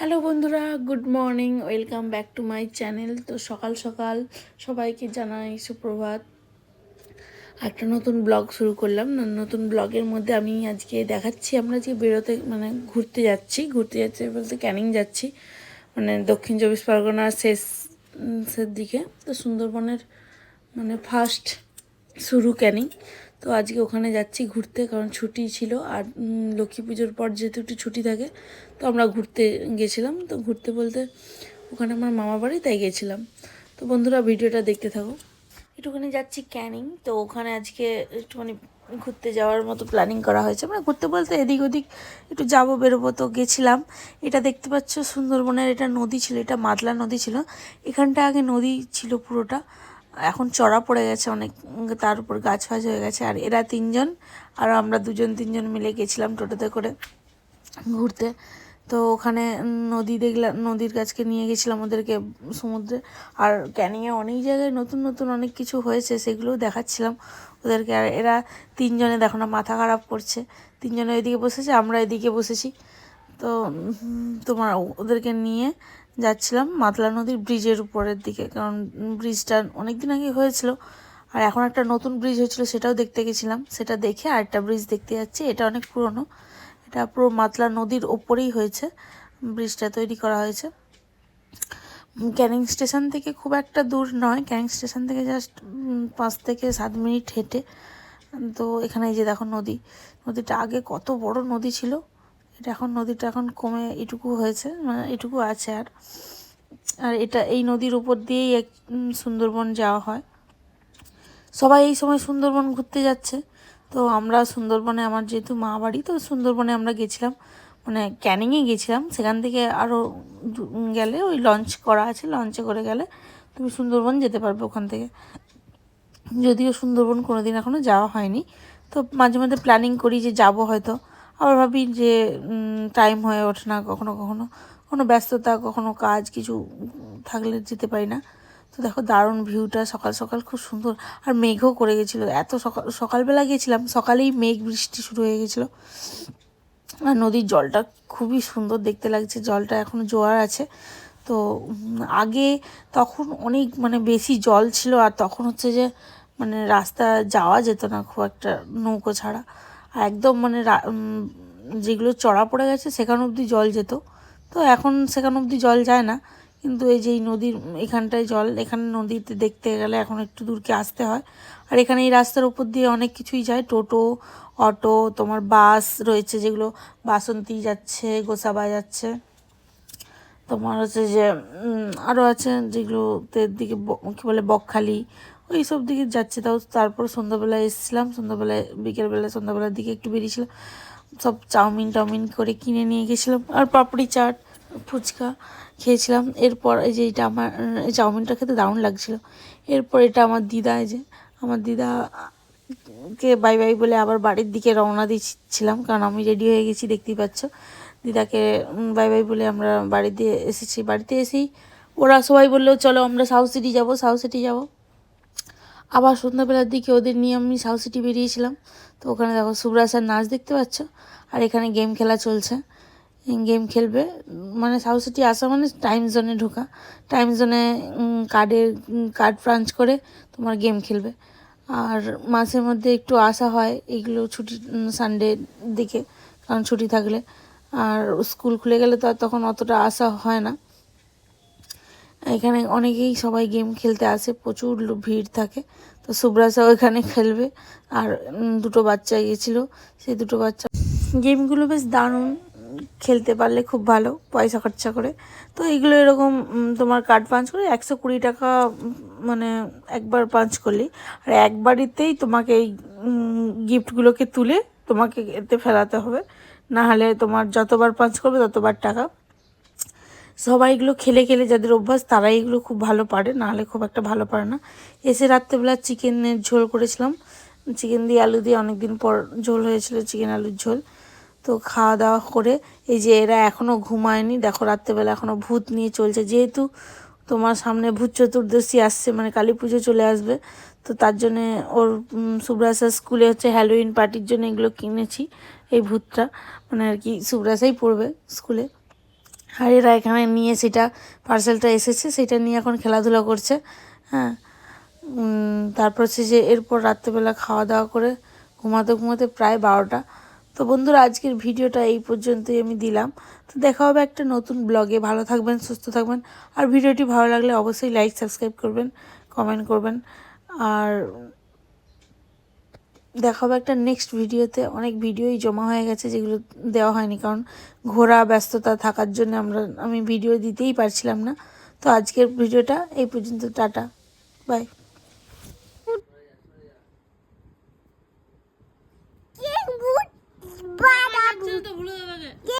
Hello বন্ধুরা good morning welcome back to my channel. তো সকাল সকাল সবাইকে জানাই সুপ্রভাত। একটা নতুন ব্লগ শুরু করলাম। নতুন ব্লগের মধ্যে আমি আজকে দেখাচ্ছি আমরা যে বেরোতে মানে ঘুরতে যাচ্ছি ঘুরতে যাচ্ছি বলতে ক্যানিং যাচ্ছি মানে দক্ষিণ চব্বিশ পরগনার শেষ উম, দিকে। তো সুন্দরবনের মানে ফার্স্ট শুরু ক্যানিং। তো আজকে ওখানে যাচ্ছি ঘুরতে, কারণ ছুটি ছিল আর লক্ষ্মী পুজোর পর যেহেতু একটু ছুটি থাকে, তো আমরা ঘুরতে গেছিলাম। তো ঘুরতে বলতে ওখানে আমার মামা বাড়ি, তাই গেছিলাম। তো বন্ধুরা, ভিডিওটা দেখতে থাকো। একটুখানি যাচ্ছি ক্যানিং। তো ওখানে আজকে একটুখানি ঘুরতে যাওয়ার মতো প্ল্যানিং করা হয়েছে। মানে ঘুরতে বলতে এদিক ওদিক একটু যাব, বেরোবো তো গেছিলাম। এটা দেখতে পাচ্ছ সুন্দরবনের, এটা নদী ছিল, এটা মাতলা নদী ছিল। এখানটা আগে নদী ছিল পুরোটা। এখন চড়া পড়ে গেছে অনেক, তার উপর গাছ ফাছ হয়ে গেছে। আর এরা তিনজন, আর আমরা দুজন তিনজন মিলে গেছিলাম টোটোতে করে ঘুরতে। তো ওখানে নদী দেখলাম, নদীর কাছকে নিয়ে গেছিলাম ওদেরকে সমুদ্রে। আর ক্যানিংয়ে অনেক জায়গায় নতুন নতুন অনেক কিছু হয়েছে, সেগুলোও দেখাচ্ছিলাম ওদেরকে। আর এরা তিনজনে দেখো না, মাথা খারাপ করছে। তিনজনে ওইদিকে বসেছে, আমরা এদিকে বসেছি। তো তোমার ওদেরকে নিয়ে যাচ্ছিলাম মাতলা নদীর ব্রিজের উপরের দিকে। কারণ ব্রিজটা অনেক দিন আগে হয়েছিল। আর এখন একটা নতুন ব্রিজ হয়েছিল, সেটাও দেখতে গেছিলাম। সেটা দেখে আরেকটা ব্রিজ দেখতে যাচ্ছি। এটা অনেক পুরনো। এটা পুরো মাতলা নদীর ওপরেই হয়েছে। ব্রিজটা তৈরি করা হয়েছে। ক্যানিং স্টেশন থেকে খুব একটা দূর নয়। ক্যানিং স্টেশন থেকে জাস্ট পাঁচ থেকে সাত মিনিট হেঁটে। তো, এখানে যে দেখো নদী। নদীটা আগে কত বড় নদী ছিল। এটা এখন নদীটা এখন কমে এটুকু হয়েছে মানে এটুকু আছে আর। আর এটা এই নদীর উপর দিয়েই এক সুন্দরবন যাওয়া হয়। সবাই এই সময় সুন্দরবন ঘুরতে যাচ্ছে। তো আমরা সুন্দরবনে, আমার যেহেতু মা বাড়ি, তো সুন্দরবনে আমরা গেছিলাম মানে ক্যানিংয়ে গেছিলাম। সেখান থেকে আরও গেলে ওই লঞ্চ করা আছে, লঞ্চে করে গেলে তুমি সুন্দরবন যেতে পারবে ওখান থেকে। যদিও সুন্দরবন কোনো দিন এখনও যাওয়া হয়নি। তো মাঝে মাঝে প্ল্যানিং করি যে যাব হয়তো। আবার ভাবি যে টাইম হয়ে ওঠে না কখনো কখনো। কোনো ব্যস্ততা, কখনো কাজ কিছু থাকলে যেতে পারি না। তো দেখো দারুণ ভিউটা সকাল সকাল খুব সুন্দর। আর মেঘও করে গেছিল। এত সকাল, সকালবেলা গেছিলাম, সকালেই মেঘ বৃষ্টি শুরু হয়ে গেছিল। আর নদীর জলটা খুবই সুন্দর দেখতে লাগছে। জলটা এখনও জোয়ার আছে। তো আগে তখন অনেক মানে বেশি জল ছিল, আর তখন হচ্ছে যে মানে রাস্তা যাওয়া যেত না খুব একটা নৌকো ছাড়া। একদম মানে যেগুলো চড়া পড়ে গেছে সেখান অবধি জল যেত। তো এখন সেখান অবধি জল যায় না। কিন্তু এই যে নদীর, এখানটায় জল, এখানে নদীতে দেখতে গেলে এখন একটু দূরকে আসতে হয়। আর এখানে এই রাস্তার উপর দিয়ে অনেক কিছুই যায়। টোটো, অটো, তোমার বাস রয়েছে যেগুলো বাসন্তী যাচ্ছে, গোসাবা যাচ্ছে। তোমার হচ্ছে যে আরও আছে যেগুলোতে দিকে কী বলে, বকখালি ওই সব দিকে যাচ্ছে। তাও তারপর সন্ধ্যাবেলায় এসেছিলাম, সন্ধ্যাবেলায় বিকেলবেলায় সন্ধ্যাবেলার দিকে একটু বেরিয়েছিলাম। সব চাউমিন টাউমিন করে কিনে নিয়ে গেছিলাম। আর পাপড়ি চাট, ফুচকা খেয়েছিলাম। এরপর এই যে এটা আমার, এই চাউমিনটা খেতে দারুণ লাগছিল। এরপর এটা আমার দিদা, এই যে আমার দিদা কে বাই বাই বলে আবার বাড়ির দিকে রওনা দিচ্ছিলাম। কারণ আমি রেডি হয়ে গেছি, দেখতেই পাচ্ছ। দিদাকে বাই বাই বলে আমরা বাড়িতে এসেছি। বাড়িতে এসেই ওরা সবাই বলল, চলো আমরা সাউথ সিটি যাব, সাউথ সিটি যাব। আবার সন্ধ্যাবেলার দিকে ওদের নিয়ে আমি সাউথ সিটি বেরিয়েছিলাম। তো ওখানে দেখো সুব্রাসার নাচ দেখতে পাচ্ছ? আর এখানে গেম খেলা চলছে। গেম খেলবে। মানে সাউথ সিটি আসা মানে টাইম জোনে ঢোকা। টাইম জোনে কার্ডের কার্ড ফ্রাঞ্চ করে তোমার গেম খেলবে। আর মাসের মধ্যে একটু আসা হয় এগুলো ছুটি সানডে দিকে, কারণ ছুটি থাকলে। আর স্কুল খুলে গেলে তো আর তখন অতটা আসা হয় না। এখানে অনেকেই সবাই গেম খেলতে আসে, প্রচুর ভিড় থাকে। তো সুব্রাসাও এখানে খেলবে। আর দুটো বাচ্চা গিয়েছিল, সেই দুটো বাচ্চা গেমগুলো বেশ দারুণ। খেলতে পারলে খুব ভালো, পয়সা খরচা করে। তো এইগুলো এরকম তোমার কার্ড পাঞ্চ করে একশো কুড়ি টাকা মানে একবার পাঞ্চ করলেই আর একবারিতেই তোমাকে এই গিফটগুলোকে তুলে তোমাকে এতে ফেলাতে হবে। না হলে তোমার যতবার পাঞ্চ করবে ততবার টাকা সবাই এগুলো খেলে খেলে যাদের অভ্যাস তারাই এগুলো খুব ভালো পারে নাহলে খুব একটা ভালো পারে না। এসে রাত্রেবেলা চিকেনের ঝোল করেছিলাম। চিকেন দিয়ে আলু দিয়ে অনেক দিন পর ঝোল হয়েছিল চিকেন আলুর ঝোল। তো খাওয়া দাওয়া করে এই যে এরা এখনও ঘুমায়নি দেখো রাত্রেবেলা এখনও ভূত নিয়ে চলছে। যেহেতু তোমার সামনে ভূত চতুর্দশী আসছে মানে কালী পুজো চলে আসবে তো তার জন্যে ওর উম, সুব্রাসার স্কুলে হচ্ছে হ্যালোইন পার্টির জন্য এগুলো কিনেছি এই ভূতটা। মানে আর কি সুব্রাসাই পড়বে স্কুলে। আর এরা এখানে নিয়ে সেটা পার্সেলটা এসেছে, সেটা নিয়ে এখন খেলাধুলা করছে হ্যাঁ। তারপর হচ্ছে যে এরপর রাত্রেবেলা খাওয়া দাওয়া করে ঘুমাতে ঘুমাতে প্রায় বারোটা। তো বন্ধুরা, আজকের ভিডিওটা এই পর্যন্তই আমি দিলাম। তো দেখা হবে একটা নতুন ব্লগে। ভালো থাকবেন, সুস্থ থাকবেন। আর ভিডিওটি ভালো লাগলে অবশ্যই লাইক সাবস্ক্রাইব করবেন কমেন্ট করবেন। আর দেখা হবে একটা নেক্সট ভিডিওতে অনেক ভিডিওই জমা হয়ে গেছে যেগুলো দেওয়া হয়নি কারণ ঘোরা ব্যস্ততা থাকার জন্য আমরা আমি ভিডিও দিতেই পারছিলাম না। তো আজকের ভিডিওটা এই পর্যন্ত টাটা। বাই ভুলে